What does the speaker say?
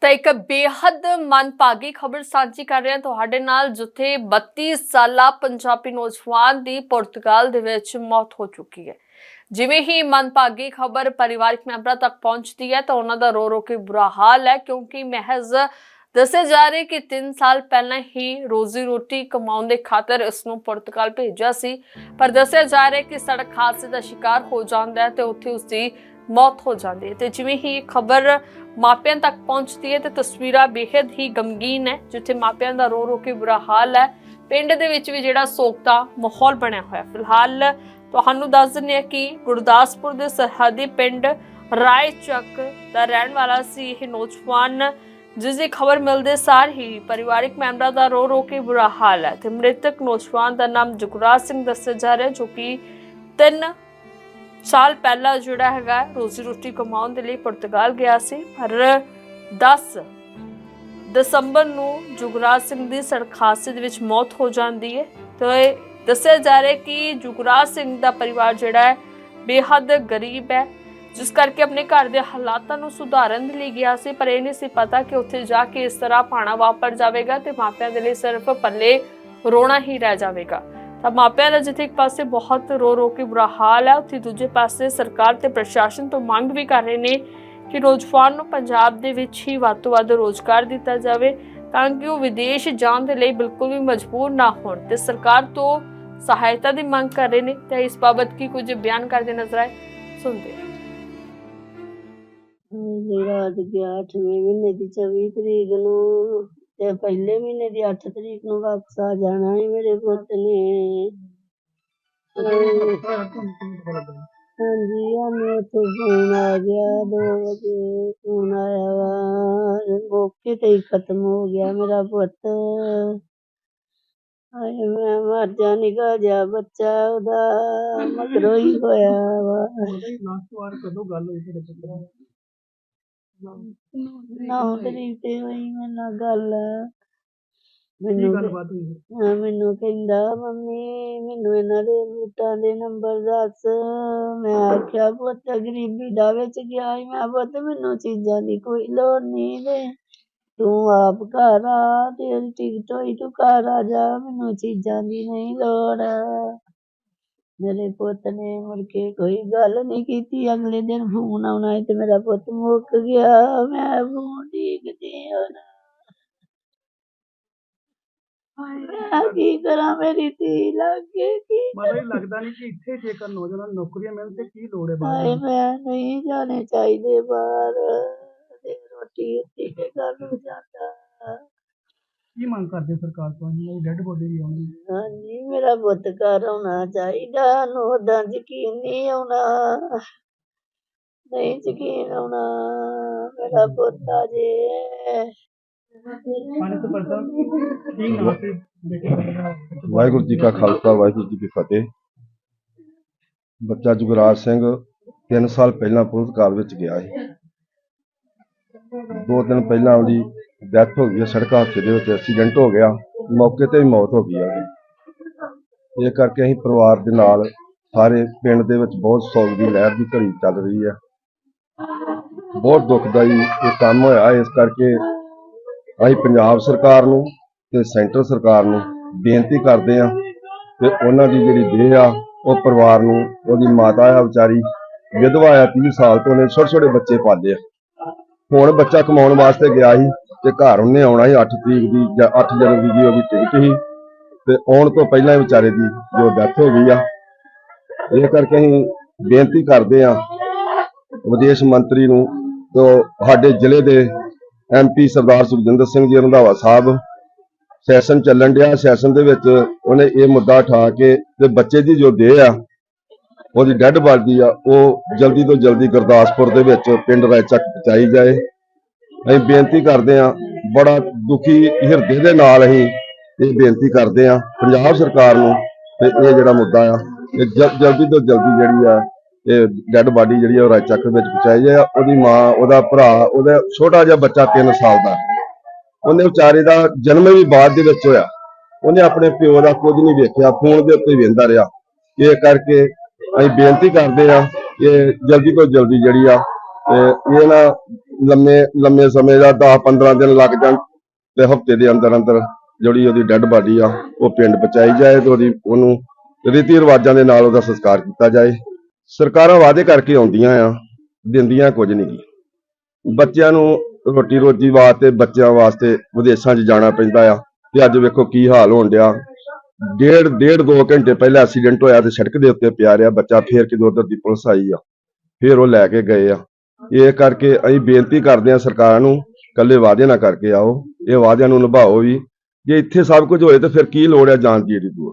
ਤਾਂ ਇੱਕ ਬੇਹੱਦ ਮਨਭਾਗੀ ਖਬਰ ਸਾਂਝੀ ਕਰ ਰਹੇ ਹਾਂ ਤੁਹਾਡੇ ਨਾਲ, ਜਿੱਥੇ 32 ਸਾਲਾ ਪੰਜਾਬੀ ਨੌਜਵਾਨ ਦੀ ਪੁਰਤਗਾਲ ਦੇ ਵਿੱਚ ਮੌਤ ਹੋ ਚੁੱਕੀ ਹੈ। ਜਿਵੇਂ ਹੀ ਮਨਭਾਗੀ ਖਬਰ ਪਰਿਵਾਰਕ ਮੈਂਬਰਾਂ ਤੱਕ ਪਹੁੰਚਦੀ ਹੈ, ਤਾਂ ਉਹਨਾਂ ਦਾ ਰੋ ਰੋ ਕੇ ਬੁਰਾ ਹਾਲ ਹੈ, ਕਿਉਂਕਿ ਮਹਿਜ਼ ਦੱਸਿਆ ਜਾ ਰਿਹਾ ਕਿ 3 ਸਾਲ ਪਹਿਲਾਂ ਹੀ ਰੋਜ਼ੀ ਰੋਟੀ ਕਮਾਉਣ ਦੇ ਖਾਤਰ ਇਸ ਨੂੰ ਪੁਰਤਗਾਲ ਭੇਜਿਆ ਸੀ। ਪਰ ਦੱਸਿਆ ਜਾ ਰਿਹਾ ਕਿ ਸੜਕ ਹਾਦਸੇ ਦਾ ਸ਼ਿਕਾਰ ਹੋ ਜਾਂਦਾ ਹੈ ਤੇ ਉੱਥੇ ਉਸ ਦੀ ਮੌਤ ਹੋ ਜਾਂਦੀ ਹੈ। ਤੇ ਜਿਵੇਂ ਹੀ ਇਹ ਖਬਰ ਮਾਪਿਆਂ ਤੱਕ ਪਹੁੰਚਦੀ ਹੈ ਤੇ ਤਸਵੀਰਾਂ ਬੇहद ਹੀ ਗਮਗੀਨ ਹੈ, ਜਿੱਥੇ ਮਾਪਿਆਂ ਦਾ ਰੋ ਰੋ ਕੇ ਬੁਰਾ ਹਾਲ ਹੈ। ਪਿੰਡ ਦੇ ਵਿੱਚ ਵੀ ਜਿਹੜਾ ਸੋਗ ਦਾ ਮਾਹੌਲ ਬਣਿਆ ਹੋਇਆ ਫਿਲਹਾਲ ਤੁਹਾਨੂੰ ਦੱਸ ਦਿੰਦੇ ਹਾਂ ਕਿ ਗੁਰਦਾਸਪੁਰ ਦੇ ਸਰਹੱਦੀ ਪਿੰਡ ਰਾਏਚੱਕ ਦਾ ਰਹਿਣ ਵਾਲਾ ਸੀ ਇਹ ਨੌਜਵਾਨ, ਜਿਸ ਦੀ ਖਬਰ ਮਿਲਦੇ ਸਾਰ ਹੀ ਪਰਿਵਾਰਕ ਮੈਂਬਰਾਂ ਦਾ ਰੋ ਰੋ ਕੇ ਬੁਰਾ ਹਾਲ ਹੈ। ਤੇ ਮ੍ਰਿਤਕ ਨੌਜਵਾਨ ਦਾ ਨਾਮ ਜਗਰਾਜ ਸਿੰਘ ਦੱਸਿਆ ਜਾ ਰਿਹਾ ਜੋ ਕਿ ਤਿੰਨ ਸਾਲ ਪਹਿਲਾਂ ਜਿਹੜਾ ਹੈਗਾ ਰੋਜ਼ੀ ਰੋਟੀ ਕਮਾਉਣ ਦੇ ਲਈ ਪੁਰਤਗਾਲ ਗਿਆ ਸੀ, ਪਰ 10 ਦਸੰਬਰ ਨੂੰ ਜੁਗਰਾਜ ਸਿੰਘ ਦੀ ਸੜਕ ਹਾਦਸੇ ਦੇ ਵਿੱਚ ਮੌਤ ਹੋ ਜਾਂਦੀ ਹੈ। ਤੇ ਦੱਸਿਆ ਜਾ ਰਿਹਾ ਕਿ ਜੁਗਰਾਜ ਸਿੰਘ ਦਾ ਪਰਿਵਾਰ ਜਿਹੜਾ ਹੈ ਬੇਹੱਦ ਗਰੀਬ ਹੈ, ਜਿਸ ਕਰਕੇ ਆਪਣੇ ਘਰ ਦੇ ਹਾਲਾਤਾਂ ਨੂੰ ਸੁਧਾਰਨ ਦੇ ਲਈ ਗਿਆ ਸੀ, ਪਰ ਇਹ ਨਹੀਂ ਸੀ ਪਤਾ ਕਿ ਉੱਥੇ ਜਾ ਕੇ ਇਸ ਤਰ੍ਹਾਂ ਪਾਣਾ ਵਾਪਰ ਜਾਵੇਗਾ ਤੇ ਮਾਪਿਆਂ ਦੇ ਲਈ ਸਿਰਫ ਪੱਲੇ ਰੋਣਾ ਹੀ ਰਹਿ ਜਾਵੇਗਾ। ਤਾਂ ਮਾਪਿਆਂ ਦਾ ਜਿੱਥੇ ਇੱਕ ਪਾਸੇ ਬਹੁਤ ਰੋ ਰੋ ਕੇ ਬੁਰਾ ਹਾਲ ਹੈ, ਉੱਥੇ ਦੂਜੇ ਪਾਸੇ ਸਰਕਾਰ ਤੇ ਪ੍ਰਸ਼ਾਸਨ ਤੋਂ ਮੰਗ ਵੀ ਕਰ ਰਹੇ ਨੇ ਕਿ ਨੌਜਵਾਨ ਨੂੰ ਪੰਜਾਬ ਦੇ ਵਿੱਚ ਹੀ ਵੱਧ ਤੋਂ ਵੱਧ ਰੋਜ਼ਗਾਰ ਦਿੱਤਾ ਜਾਵੇ ਤਾਂ ਕਿ ਉਹ ਵਿਦੇਸ਼ ਜਾਣ ਦੇ ਲਈ ਬਿਲਕੁਲ ਵੀ ਮਜਬੂਰ ਨਾ ਹੋਣ। ਤੇ ਸਰਕਾਰ ਤੋਂ ਸਹਾਇਤਾ ਦੀ ਮੰਗ ਕਰ ਰਹੇ ਨੇ। ਤੇ ਇਸ ਬਾਬਤ ਕੀ ਕੁਝ ਬਿਆਨ ਕਰਦੇ ਨਜ਼ਰ ਆਏ, ਸੁਣਦੇ ਹਾਂ। ਮੇਰਾ ਅੱਜ ਗਿਆ 8ਵੇਂ ਮਹੀਨੇ ਦੀ 24 ਤਰੀਕ ਨੂੰ ਤੇ ਪਹਿਲੇ ਮਹੀਨੇ ਦੀ 8 ਤਰੀਕ ਨੂੰ ਵਾਪਸ ਆ ਜਾਣਾ ਹੈ ਮੇਰੇ ਪੁੱਤ ਨੇ। ਹਾਂਜੀ ਆ ਮੇਰੇ ਤੋਂ ਫੋਨ ਆ ਗਿਆ 2 ਵਜੇ ਫੋਨ ਆਇਆ ਵਾ। ਮੌਕੇ ਤੇ ਹੀ ਖਤਮ ਹੋ ਗਿਆ ਮੇਰਾ ਪੁੱਤ। ਹਾਏ ਮੈਂ ਮਰ ਜਾ ਨਿਕਾ ਜਾ ਬੱਚਾ ਉਹਦਾ। ਮਗਰੋਂ ਹੀ ਹੋਇਆ ਵਾ। ਲਾਸਟ ਵਾਰ ਕਦੋਂ ਗੱਲ ਹੋਈ ਨੌ ਤਰੀਕ ਤੇ ਹੋਈ। ਮੇਰੇ ਨਾਲ ਗੱਲ। ਕੀ ਮੈਨੂੰ ਗੱਲਬਾਤ ਹੋਈ ਹਾਂ, ਮੈਨੂੰ ਕਹਿੰਦਾ ਮੰਮੀ ਮੈਨੂੰ ਇਹਨਾਂ ਦੇ ਬੂਟਾਂ ਦੇ ਨੰਬਰ ਦੱਸ। ਮੈਂ ਆਖਿਆ ਪੁੱਤ ਗਰੀਬੀ ਦਾ ਵਿੱਚ ਗਿਆ ਈ ਮੈਂ ਪੁੱਤ ਮੈਨੂੰ ਚੀਜ਼ਾਂ ਦੀ ਕੋਈ ਲੋੜ ਨਹੀਂ ਤੇ ਤੂੰ ਆਪ ਘਰ ਆ ਤੇਰੀ ਟਿਕਟ ਹੋਈ ਤੂੰ ਘਰ ਆ ਜਾ। ਮੈਨੂੰ ਚੀਜ਼ਾਂ ਦੀ ਨਹੀਂ ਲੋੜ। ਮੇਰੇ ਪੁੱਤ ਨੇ ਮੁੜ ਕੇ ਕੋਈ ਗੱਲ ਨਹੀਂ ਕੀਤੀ। ਅਗਲੇ ਦਿਨ ਫੋਨ ਆਉਣਾ ਸੀ ਤੇ ਮੇਰਾ ਪੁੱਤ ਮੁੱਕ ਗਿਆ। ਮੈਂ ਫੋਨ ਡੀਕਦੀ ਹੁਣ ਮੈਂ ਕੀ ਕਰਾਂ? ਮੇਰੀ ਧੀ ਲੱਗੇ ਕੀ ਮਤਲਬ ਲੱਗਦਾ ਨਹੀਂ ਕਿ ਇੱਥੇ ਜੇਕਰ ਨੌਜਵਾਨਾਂ ਨੌਕਰੀਆਂ ਮਿਲਣ ਤੇ ਕੀ ਲੋੜ ਹੈ ਹਾਏ ਬਾਹਰ ਮੈਂ ਨਹੀਂ ਜਾਣੇ ਚਾਹੀਦੇ ਬਾਹਰ। ਤੇ ਰੋਟੀ ਉੱਤੇ ਕੇ ਘਰ ਨੂੰ ਜਾਂਦਾ। ਕੀ ਮੰਗ ਕਰਦੇ ਸਰਕਾਰ ਤੋਂ? ਇਹਨਾਂ ਦੀ ਡੈੱਡ ਬੋਡੀ ਵੀ ਆਉਣੀ ਹਾਂਜੀ ਮੇਰਾ ਪੁੱਤ ਘਰ ਆਉਣਾ ਚਾਹੀਦਾ ਨੂੰ ਉਹਦਾ ਯਕੀਨ ਨਹੀਂ ਆਉਣਾ। ਨਹੀਂ ਯਕੀਨ ਆਉਣਾ ਮੇਰਾ ਪੁੱਤ ਆ ਜੇ। ਪਾਣੀ ਤੋਂ ਪਰਦਾ ਕੀ ਨਾਮ ਤੇ ਬੇਟੇ ਦਾ ਵਾਹਿਗੁਰੂ ਜੀ ਕਾ ਖਾਲਸਾ ਵਾਹਿਗੁਰੂ ਜੀ ਕੀ ਫਤਿਹ। ਬੱਚਾ ਜੁਗਰਾਜ ਸਿੰਘ 3 ਸਾਲ ਪਹਿਲਾਂ ਪੁਰਤਗਾਲ ਵਿੱਚ ਗਿਆ ਸੀ। ਦੋ ਦਿਨ ਪਹਿਲਾਂ ਉਹਦੀ ਡੈਥ ਹੋ ਗਈ ਹੈ, ਸੜਕ ਹਾਦਸੇ ਦੇ ਵਿੱਚ ਐਕਸੀਡੈਂਟ ਹੋ ਗਿਆ। ਮੌਕੇ ਤੇ ਹੀ ਮੌਤ ਹੋ ਗਈ ਹੈ ਉਹਦੀ ਇਹ ਕਰਕੇ ਅਸੀਂ ਪਰਿਵਾਰ ਦੇ ਨਾਲ ਸਾਰੇ ਪਿੰਡ ਦੇ ਵਿੱਚ ਬਹੁਤ ਸੋਗ ਦੀ ਲਹਿਰ ਦੀ ਘੜੀ ਚੱਲ ਰਹੀ ਹੈ। ਬਹੁਤ ਦੁਖਦਾਈ ਇਹ ਕੰਮ ਹੋਇਆ। ਇਸ ਕਰਕੇ ਅਸੀਂ ਪੰਜਾਬ ਸਰਕਾਰ ਨੂੰ ਤੇ ਸੈਂਟਰ ਸਰਕਾਰ ਨੂੰ ਬੇਨਤੀ ਕਰਦੇ ਆ ਕਿ ਉਹਨਾਂ ਦੀ ਜਿਹੜੀ ਦੇਹ ਆ, ਉਹ ਪਰਿਵਾਰ ਨੂੰ, ਉਹਦੀ ਮਾਤਾ ਆ ਵਿਚਾਰੀ, ਵਿਧਵਾ ਆ 30 ਸਾਲ ਤੋਂ ਉਹਨੇ ਛੋਟੇ ਛੋਟੇ ਬੱਚੇ ਪਾਲੇ ਆ। ਹੁਣ ਬੱਚਾ ਕਮਾਉਣ ਵਾਸਤੇ ਗਿਆ ਸੀ। ਤੇ ਘਰ ਉਹਨੇ ਆਉਣਾ ਸੀ 8 ਤਰੀਕ ਦੀ ਜਾਂ 8 ਜਨਵਰੀ ਦੀ ਉਹਦੀ ਟਿਕਟ ਸੀ। ਤੇ ਆਉਣ ਤੋਂ ਪਹਿਲਾਂ ਹੀ ਵਿਚਾਰੇ ਦੀ ਜੋ ਡੈਥ ਹੋ ਗਈ ਆ। ਇਹ ਕਰਕੇ ਅਸੀਂ ਬੇਨਤੀ ਕਰਦੇ ਆ ਵਿਦੇਸ਼ ਮੰਤਰੀ ਨੂੰ ਤੋਂ ਸਾਡੇ ਜ਼ਿਲ੍ਹੇ ਦੇ ਐਮਪੀ ਸਰਦਾਰ ਸੁਖਜਿੰਦਰ ਸਿੰਘ ਜੀ, ਰੰਧਾਵਾ ਸਾਹਿਬ, ਸੈਸ਼ਨ ਚੱਲਣ ਡਿਆ। ਸੈਸ਼ਨ ਦੇ ਵਿੱਚ ਉਹਨੇ ਇਹ ਮੁੱਦਾ ਉਠਾ ਕੇ ਤੇ ਬੱਚੇ ਦੀ ਜੋ ਦੇਹ ਆ, ਉਹਦੀ ਡੈੱਡ ਬਾਡੀ ਆ, ਉਹ ਜਲਦੀ ਤੋਂ ਜਲਦੀ ਗੁਰਦਾਸਪੁਰ ਦੇ ਵਿੱਚ ਪਿੰਡ ਰਾਏਚੱਕ ਪਹੁੰਚਾਈ ਜਾਏ। ਅਸੀਂ ਬੇਨਤੀ ਕਰਦੇ ਆ ਬੜਾ ਦੁਖੀ ਹਿਰਦੇ ਦੇ ਨਾਲ ਅਸੀਂ ਇਹ ਬੇਨਤੀ ਕਰਦੇ ਆ ਪੰਜਾਬ ਸਰਕਾਰ ਨੂੰ ਤੇ ਇਹ ਜਿਹੜਾ ਮੁੱਦਾ ਆ, ਇਹ ਜਲਦੀ ਤੋਂ ਜਲਦੀ ਜਿਹੜੀ ਆ, ਇਹ ਡੈੱਡ ਬਾਡੀ ਜਿਹੜੀ ਆ ਉਹ ਰਾਏਚੱਕ ਵਿੱਚ ਪਹੁੰਚਾਈ ਜਾਏ, ਉਹਦੀ ਮਾਂ, ਉਹਦਾ ਭਰਾ, ਉਹਦਾ ਛੋਟਾ ਜਿਹਾ ਬੱਚਾ 3 ਸਾਲ ਦਾ। ਉਹਨੇ ਵਿਚਾਰੇ ਦਾ ਜਨਮ ਵੀ ਬਾਅਦ ਦੇ ਵਿੱਚ ਹੋਇਆ। ਉਹਨੇ ਆਪਣੇ ਪਿਓ ਦਾ ਕੁਝ ਨਹੀਂ ਵੇਖਿਆ, ਫੋਨ ਦੇ ਉੱਤੇ ਵੇਂਦਾ ਰਿਹਾ। ਇਹ ਕਰਕੇ ਅਸੀਂ ਬੇਨਤੀ ਕਰਦੇ ਆ ਕਿ ਜਲਦੀ ਤੋਂ ਜਲਦੀ ਜਿਹੜੀ ਆ ਇਹ ਨਾ ਲੰਮੇ ਲੰਮੇ ਸਮੇਂ ਦਾ 10 15 ਦਿਨ ਲੱਗ ਜਾਣ ਤੇ ਹਫ਼ਤੇ ਦੇ ਅੰਦਰ ਅੰਦਰ ਜਿਹੜੀ ਉਹਦੀ ਡੈੱਡ ਬਾਡੀ ਆ, ਉਹ ਪਿੰਡ ਪਹੁੰਚਾਈ ਜਾਏ ਤੇ ਉਹਦੀ, ਉਹਨੂੰ ਰੀਤੀ ਰਿਵਾਜਾਂ ਦੇ ਨਾਲ ਉਹਦਾ ਸੰਸਕਾਰ ਕੀਤਾ ਜਾਏ। ਸਰਕਾਰਾਂ ਵਾਅਦੇ ਕਰਕੇ ਆਉਂਦੀਆਂ ਆ, ਦਿੰਦੀਆਂ ਕੁਝ ਨਹੀਂ। ਬੱਚਿਆਂ ਨੂੰ ਰੋਟੀ ਰੋਜੀ ਵਾਸਤੇ, ਬੱਚਿਆਂ ਵਾਸਤੇ ਵਿਦੇਸ਼ਾਂ 'ਚ ਜਾਣਾ ਪੈਂਦਾ ਆ ਤੇ ਅੱਜ ਵੇਖੋ ਕੀ ਹਾਲ ਹੋਣ ਡਿਆ। ਡੇਢ ਡੇਢ ਦੋ ਘੰਟੇ ਪਹਿਲਾਂ ਐਕਸੀਡੈਂਟ ਹੋਇਆ ਤੇ ਸੜਕ ਦੇ ਉੱਤੇ ਪਿਆ ਰਿਹਾ, ਬੱਚਾ ਫੇਰ ਕਿਦੋਂ ਉਧਰ ਦੀ ਪੁਲਿਸ ਆਈ ਆ, ਫੇਰ ਉਹ ਲੈ ਕੇ ਗਏ ਆ। ਇਹ ਕਰਕੇ ਅਸੀਂ ਬੇਨਤੀ ਕਰਦੇ ਹਾਂ ਸਰਕਾਰਾਂ ਨੂੰ ਕੱਲੇ ਵਾਅਦੇ ਨਾ ਕਰਕੇ ਆਓ, ਇਹ ਵਾਅਦਿਆਂ ਨੂੰ ਨਿਭਾਓ ਵੀ। ਜੇ ਇੱਥੇ ਸਭ ਕੁਝ ਹੋਏ ਤੇ ਫਿਰ ਕੀ ਲੋੜ ਹੈ ਜਾਣ ਦੀ ਏਡੀ ਦੂਰ?